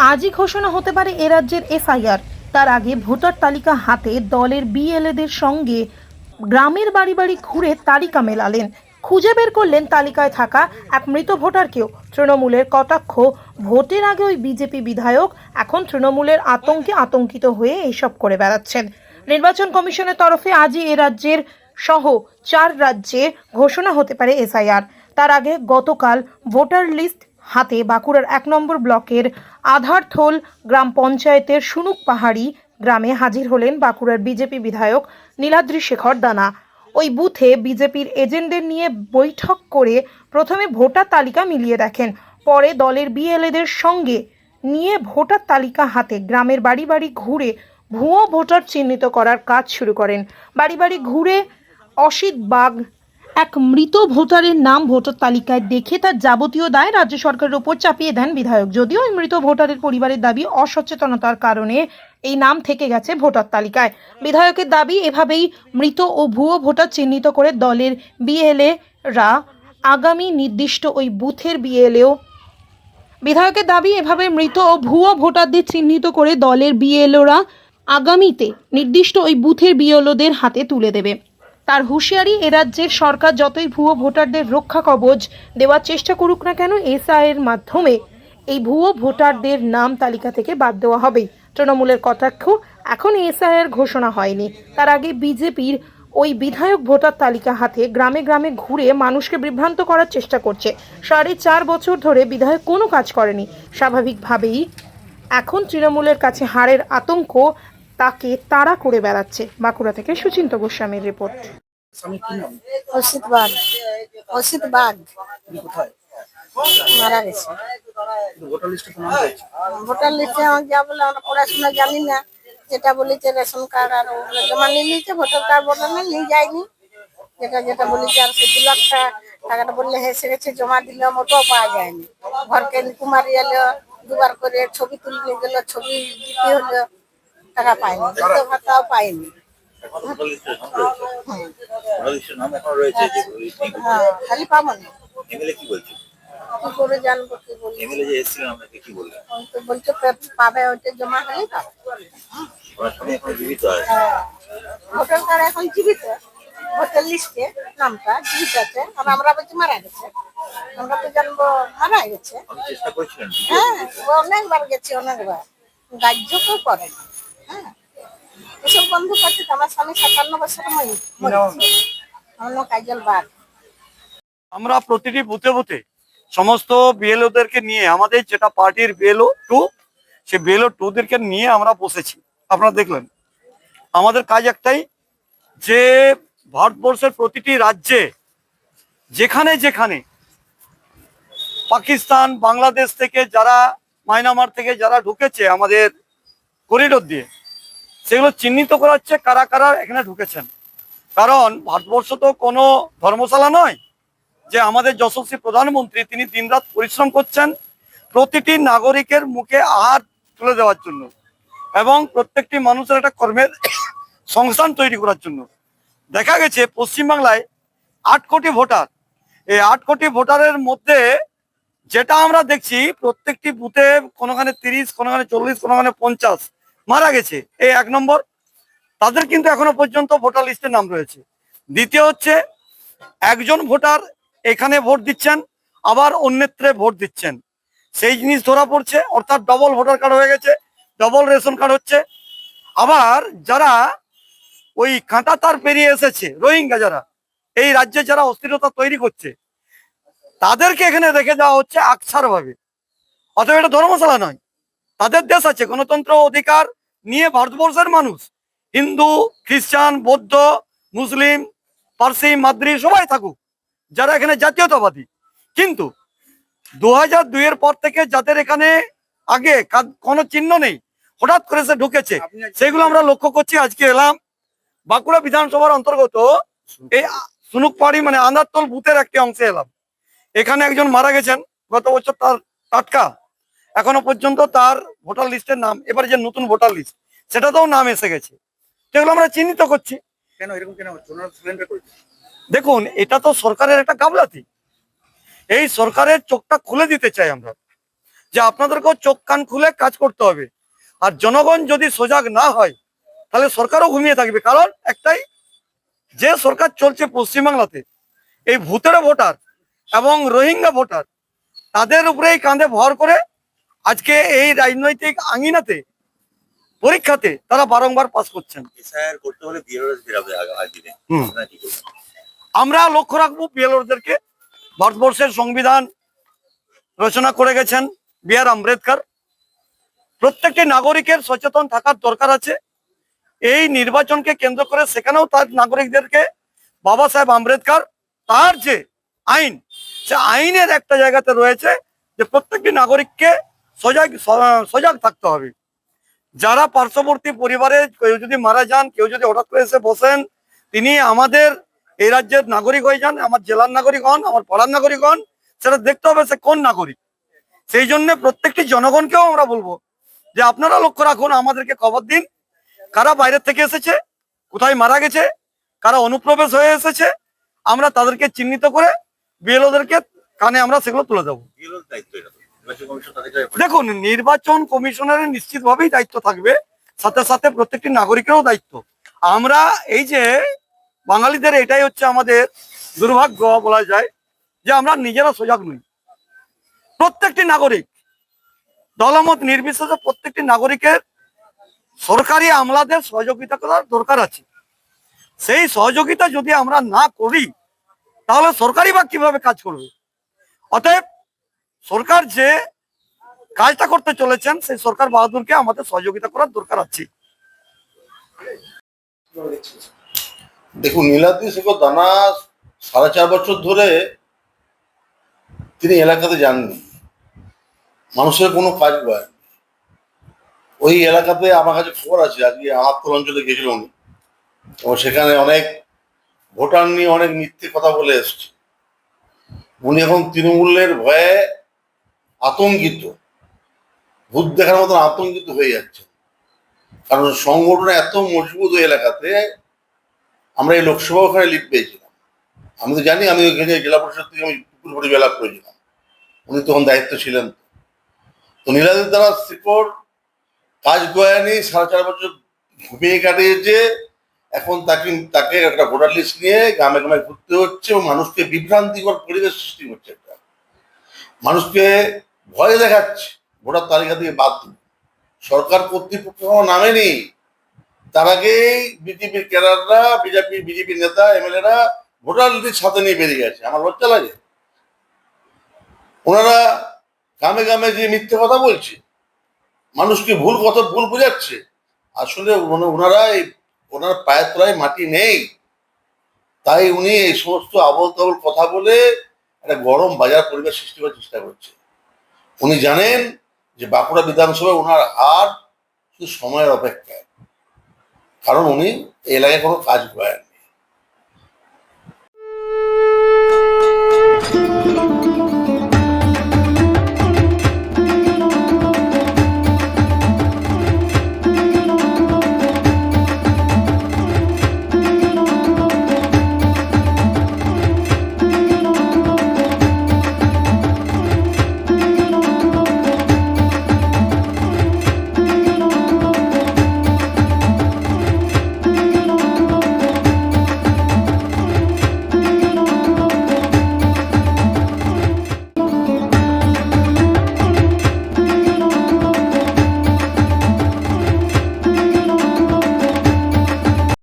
আজই ঘোষণা হতে পারে এ রাজ্যের এসআইআর তার আগে ভোটার তালিকা হাতে দলের বিএলএদের সঙ্গে গ্রামের বাড়ি বাড়ি ঘুরে তালিকা মেলালেন। খুঁজে বের করলেন তালিকায় থাকা এক মৃত ভোটারকেও। তৃণমূলের কটাক্ষ, ভোটের আগে ওই বিজেপি বিধায়ক, এখন তৃণমূলের আতঙ্কে আতঙ্কিত হয়ে এইসব করে বেড়াচ্ছেন। নির্বাচন কমিশনের তরফে আজই এ রাজ্যের সহ চার রাজ্যে ঘোষণা হতে পারে এসআইআর তার আগে গতকাল ভোটার লিস্ট হাতে বাঁকুড়ার এক নম্বর ব্লকের আধারথোল গ্রাম পঞ্চায়েতের সুনুক পাহাড়ি গ্রামে হাজির হলেন বাঁকুড়ার বিজেপি বিধায়ক নীলাদ্রি শেখর দানা। ওই বুথে বিজেপির এজেন্টদের নিয়ে বৈঠক করে প্রথমে ভোটার তালিকা মিলিয়ে দেখেন, পরে দলের বিএলএদের সঙ্গে নিয়ে ভোটার তালিকা হাতে গ্রামের বাড়ি বাড়ি ঘুরে ভুয়ো ভোটার চিহ্নিত করার কাজ শুরু করেন। বাড়ি বাড়ি ঘুরে অসিত বাগ এক মৃত ভোটারের নাম ভোটার তালিকায় দেখে তার যাবতীয় দায় রাজ্য সরকারের উপর চাপিয়ে দেন বিধায়ক। যদিও ওই মৃত ভোটারের পরিবারের দাবি অসচেতনতার কারণে এই নাম থেকে গেছে ভোটার তালিকায়। বিধায়কের দাবি এভাবেই মৃত ও ভুয়ো ভোটার চিহ্নিত করে দলের বিএলএ রা আগামী নির্দিষ্ট ওই বুথের বিএলএও বিধায়কের দাবি এভাবে মৃত ও ভুয়ো ভোটারদের চিহ্নিত করে দলের বিএলওরা আগামীতে নির্দিষ্ট ওই বুথের বিএলওদের হাতে তুলে দেবে। তার হুঁশিয়ারি, এ রাজ্যের সরকার যতই ভুয়ো ভোটারদের রক্ষা কবচ দেওয়ার চেষ্টা করুক না কেন, এসআইয়ের মাধ্যমে এই ভুয়ো ভোটারদের নাম তালিকা থেকে বাদ দেওয়া হবে। তৃণমূলের কটাক্ষ এখন এসআইয়ের ঘোষণা হয়নি। তার আগে বিজেপির ওই বিধায়ক ভোটার তালিকা হাতে গ্রামে গ্রামে ঘুরে মানুষকে বিভ্রান্ত করার চেষ্টা করছে। সাড়ে চার বছর ধরে বিধায়ক কোনো কাজ করেনি। স্বাভাবিকভাবেই এখন তৃণমূলের কাছে হারের আতঙ্ক তাকে তাড়া করে বেড়াচ্ছে বাঁকুড়া থেকে সুচিন্ত গোস্বামীর রিপোর্ট। অসিত বাগ। অসিত বাগ। মারা গেছে। ভোটার লিস্টে তো নাম রয়েছে? ভোটার লিস্টে আমাকে যা বলে আমরা পড়াশোনা জানি না। যেটা বলেছে রেশন কার্ড আর ওগুলো জমা নিয়ে নিয়েছে ভোটার কার্ড না নিয়ে যায়নি। যেটা যেটা বলেছে আর সে দু লাখ টাকাটা বললে হেসে গেছে জমা দিল মোটেও পাওয়া যায়নি। ঘরকে কুমারি এলো দুবার করে ছবি তুলে নিয়ে গেলো ছবি দিতে হলো টাকা পায়নি দ্বিতীয় ভাতাও পায়নি। এখন ভোটার লিস্টে নাম রয়েছে। ভোটার লিস্টের নাম এখন রয়েছে যে হ্যাঁ খালি পাবো না। কি বলছে? কি করে জানব কি বলি? এমএলএ যে এসেছিলেন আপনাকে কি বললেন? তো বলছে পাবে জমা হলেই পাবে। ওনার স্বামী এখন জীবিত আছে। হ্যাঁ। ভোটার এখন জীবিত। ভোটার লিস্টে নামটা জীবিত আছে আর আমরা বলছি মারা গেছে। আমরা তো জানব মারা গেছে। চেষ্টা করেছিলেন হ্যাঁ অনেকবার গেছে অনেকবার। গ্রাহ্য কেউ করে না হ্যাঁ এসব বন্ধু করছে আমার স্বামী সাতান্ন বছর কাজল আমরা প্রতিটি বুথে বুথে সমস্ত বিএলওদেরকে নিয়ে আমাদের যেটা পার্টির বিএলও টু সে বিএলও টুদেরকে নিয়ে আমরা বসেছি। আপনারা দেখলেন। আমাদের কাজ একটাই যে ভারতবর্ষের প্রতিটি রাজ্যে যেখানে যেখানে পাকিস্তান বাংলাদেশ থেকে যারা মায়ানমার থেকে যারা ঢুকেছে আমাদের করিডোর দিয়ে সেগুলো চিহ্নিত করা হচ্ছে কারা কারা এখানে ঢুকেছেন। কারণ ভারতবর্ষ তো কোনো ধর্মশালা নয় যে আমাদের যশস্বী প্রধানমন্ত্রী তিনি দিনরাত পরিশ্রম করছেন প্রতিটি নাগরিকের মুখে আহার তুলে দেওয়ার জন্য এবং প্রত্যেকটি মানুষের একটা কর্মের সংস্থান তৈরি করার জন্য। দেখা গেছে পশ্চিমবাংলায় আট কোটি ভোটার। এই আট কোটি ভোটারের মধ্যে যেটা আমরা দেখছি, প্রত্যেকটি বুথে কোনোখানে তিরিশ, কোনোখানে চল্লিশ, কোনোখানে পঞ্চাশ মারা গেছে। এই এক নম্বর। তাদের কিন্তু এখনও পর্যন্ত ভোটার লিস্টে নাম রয়েছে। দ্বিতীয় হচ্ছে, একজন ভোটার এখানে ভোট দিচ্ছেন, আবার অন্যত্রে ভোট দিচ্ছেন। সেই জিনিস ধরা পড়ছে, অর্থাৎ ডবল ভোটার কার্ড হয়ে গেছে ডবল রেশন কার্ড হচ্ছে। আবার যারা ওই কাঁটা তার পেরিয়ে এসেছে, রোহিঙ্গা যারা, এই রাজ্যে যারা অস্থিরতা তৈরি করছে, তাদেরকে এখানে রেখে দেওয়া হচ্ছে আকছার ভাবে অথবা এটা ধর্মশালা নয়। তাদের দেশ আছে গণতন্ত্র অধিকার নিয়ে ভারতবর্ষের মানুষ। হিন্দু খ্রিস্টান বৌদ্ধ মুসলিম পার্সি মাদ্রি সবাই থাকুক যারা এখানে জাতীয়তাবাদী। কিন্তু দু হাজার দুইয়ের পর থেকে যাদের এখানে আগে কোনো চিহ্ন নেই হঠাৎ করে সে ঢুকেছে সেগুলো আমরা লক্ষ্য করছি আজকে এলাম বাঁকুড়া বিধানসভার অন্তর্গত। এই সুনুকপাড়ি মানে আন্দারতল বুথের একটি অংশে এলাম। এখানে একজন মারা গেছেন গত বছর তার টাটকা। এখনও পর্যন্ত তার ভোটার লিস্টের নাম এবারে যে নতুন ভোটার লিস্ট সেটাতেও নাম এসে গেছে। সেগুলো আমরা চিহ্নিত করছি। কেন এরকম কেন দেখুন এটা তো সরকারের একটা গাবলাতি এই সরকারের চোখটা খুলে দিতে চাই আমরা যে আপনাদেরকেও চোখ কান খুলে কাজ করতে হবে। আর জনগণ যদি সজাগ না হয় তাহলে সরকারও ঘুমিয়ে থাকবে। কারণ একটাই যে সরকার চলছে পশ্চিমবাংলাতে এই ভূতের ভোটার এবং রোহিঙ্গা ভোটার তাদের উপরেই কাঁধে ভর করে আজকে এই রাজনৈতিক আঙিনাতে পরীক্ষাতে তারা বারংবার পাস করছেন। আমরা লক্ষ্য রাখব পিএলওদেরকে ভারতবর্ষের সংবিধান রচনা করে গেছেন বি আর আম্বেদকর। প্রত্যেকটি নাগরিকের সচেতন থাকার দরকার আছে। এই নির্বাচনকে কেন্দ্র করে সেখানেও তার নাগরিকদেরকে বাবা সাহেব আম্বেদকর তার যে আইন সে আইনের একটা জায়গাতে রয়েছে যে প্রত্যেকটি নাগরিককে সজাগ সজাগ থাকতে হবে। যারা পার্শ্ববর্তী পরিবারে কেউ যদি মারা যান, কেউ যদি হঠাৎ করে এসে বসেন, তিনি আমাদের এই রাজ্যের নাগরিক হয়ে যান, আমার জেলার নাগরিক হন, আমার পাড়ার নাগরিক হন, সেটা দেখতে হবে সে কোন নাগরিক। সেই জন্য প্রত্যেকটি জনগণকেও আমরা বলব যে আপনারা লক্ষ্য রাখুন, আমাদেরকে খবর দিন, কারা বাইরের থেকে এসেছে, কোথায় মারা গেছে, কারা অনুপ্রবেশ হয়ে এসেছে, আমরা তাদেরকে চিহ্নিত করে বিএলওদেরকে কানে আমরা সেগুলো তুলে দেবো। দায়িত্ব দেখুন, নির্বাচন কমিশনের নিশ্চিতভাবেই দায়িত্ব থাকবে, সাথে সাথে প্রত্যেকটি নাগরিকেরও দায়িত্ব। আমরা এই যে বাঙালিদের এটাই হচ্ছে আমাদের দুর্ভাগ্য বলা যায়, যে আমরা নিজেরা সজাগ নই। প্রত্যেকটি নাগরিক, দলমত নির্বিশেষে প্রত্যেকটি নাগরিকের সরকারি আমলাদের সহযোগিতা করার দরকার আছে। সেই সহযোগিতা যদি আমরা না করি, তাহলে সরকারি বা কীভাবে কাজ করবে? অতএব সরকার যে কাজটা করতে চলেছেন, সেই সরকার বাহাদুরকে আমাদের সহযোগিতা করার দরকার আছে। দেখুন, নীলাদ্রি শেখর দানা সাড়ে চার বছর ধরে তিনি এলাকাতে যাননি। মানুষের কোনো কাজ করেন ওই এলাকাতে আমার কাছে খবর আছে, আজকে আমাত্তর অঞ্চলে গেছিল উনি। সেখানে অনেক ভোটার নিয়ে অনেক মিথ্যে কথা বলে এসছে। উনি এখন তৃণমূলের ভয়ে আতঙ্কিত। ভূত দেখার মতন আতঙ্কিত হয়ে যাচ্ছে। কারণ সংগঠন এত মজবুত ওই এলাকাতে, আমরা এই লোকসভা ওখানে লিড পেয়েছিলাম। আমি তো জানি, আমি ওইখানে জেলা পরিষদ থেকে আমি পুরোপুরি জেলা করেছিলাম। উনি তখন দায়িত্ব ছিলেন তো। নীলাদের দ্বারা শিকড় কাজ গয়ানি সাড়ে চার বছর ঘুমিয়ে কাটিয়েছে। এখন তাকে তাকে একটা ভোটার লিস্ট নিয়ে গ্রামে গ্রামে ঘুরতে হচ্ছে এবং মানুষকে বিভ্রান্তিকর পরিবেশ সৃষ্টি একটা। মানুষকে ভয় দেখাচ্ছে, ভোটার তালিকা থেকে বাদ দিন সরকার কর্তৃপক্ষ নামেনি। তার আগেই বিজেপির ক্যাডাররা, বিজেপি বিজেপি নেতা, এমএলএরা ভোটার লিস্ট সাথে নিয়ে বেরিয়ে গেছে। আমার লজ্জা লাগে। ওনারা গ্রামে গ্রামে যে মিথ্যে কথা বলছে, মানুষকে ভুল কথা ভুল বোঝাচ্ছে, আসলে ওনা- ওনারা এই, ওনার পায়ের তলায় মাটি নেই। তাই উনি এই সমস্ত আবল তাবল কথা বলে একটা গরম বাজার পরিবেশ সৃষ্টি করার চেষ্টা করছে। উনি জানেন যে বাঁকুড়া বিধানসভায় ওনার হার শুধু সময়ের অপেক্ষায়। কারণ উনি এলাকায় কোনো কাজ করেননি